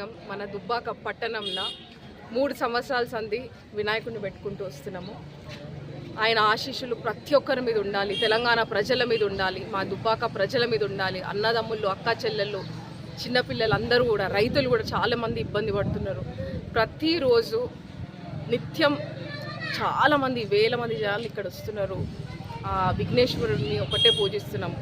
భాగం మన దుబ్బాక పట్టణంలో మూడు సంవత్సరాల సంధి వినాయకుడిని పెట్టుకుంటూ వస్తున్నాము. ఆయన ఆశీస్సులు ప్రతి ఒక్కరి మీద ఉండాలి తెలంగాణ ప్రజల మీద ఉండాలి మా దుబ్బాక ప్రజల మీద ఉండాలి. అన్నదమ్ముళ్ళు అక్క చెల్లెళ్ళు చిన్నపిల్లలు అందరూ కూడా రైతులు కూడా చాలామంది ఇబ్బంది పడుతున్నారు. ప్రతిరోజు నిత్యం చాలామంది వేల మంది జనాలు ఇక్కడ వస్తున్నారు. విఘ్నేశ్వరుడిని ఒకటే పూజిస్తున్నాం.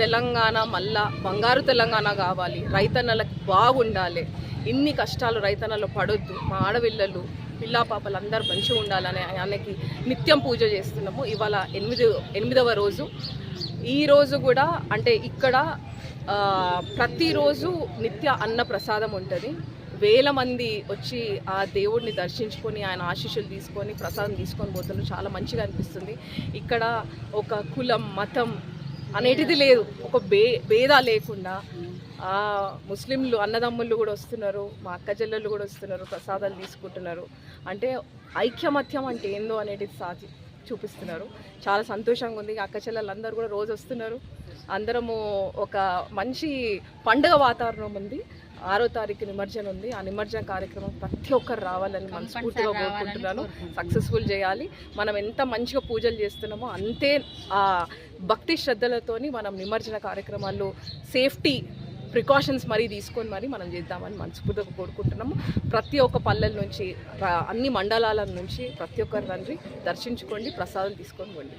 తెలంగాణ మళ్ళా బంగారు తెలంగాణ కావాలి. రైతన్నలకు బాగుండాలి. ఇన్ని కష్టాలు రైతన్నలు పడొద్దు. మా ఆడపిల్లలు పిల్లా పాపలు అందరూ మంచిగా ఉండాలని ఆయనకి నిత్యం పూజ చేస్తున్నాము. ఇవాళ ఎనిమిది ఎనిమిదవ రోజు. ఈ రోజు కూడా అంటే ఇక్కడ ప్రతిరోజు నిత్య అన్న ప్రసాదం ఉంటుంది. వేల మంది వచ్చి ఆ దేవుడిని దర్శించుకొని ఆయన ఆశీస్సులు తీసుకొని ప్రసాదం తీసుకొని పోతున్నారు చాలా మంచిగా అనిపిస్తుంది. ఇక్కడ ఒక కులం మతం అనేటిది లేదు. ఒక బే భేద లేకుండా ఆ ముస్లింలు అన్నదమ్ముళ్ళు కూడా వస్తున్నారు. మా అక్క చెల్లెళ్ళు కూడా వస్తున్నారు. ప్రసాదాలు తీసుకుంటున్నారు. అంటే ఐక్యమత్యం అంటే ఏందో అనేది సాధి చూపిస్తున్నారు. చాలా సంతోషంగా ఉంది. అక్క చెల్లెలు అందరూ కూడా రోజు వస్తున్నారు. అందరము ఒక మంచి పండుగ వాతావరణం ఉంది. ఆరో తారీఖు నిమజ్జనం ఉంది. ఆ నిమజ్జన కార్యక్రమం ప్రతి ఒక్కరు రావాలని మనస్ఫూర్తిగా కోరుకుంటున్నాను. సక్సెస్ఫుల్ చేయాలి. మనం ఎంత మంచిగా పూజలు చేస్తున్నామో అంతే ఆ భక్తి శ్రద్ధలతోని మనం నిమజ్జన కార్యక్రమాల్లో సేఫ్టీ ప్రికాషన్స్ మరీ తీసుకొని మరీ మనం చేద్దామని మనస్ఫూర్తిగా కోరుకుంటున్నాము. ప్రతి ఒక్క పల్లెల నుంచి అన్ని మండలాల నుంచి ప్రతి ఒక్కరు రండి దర్శించుకోండి ప్రసాదం తీసుకొని పోండి.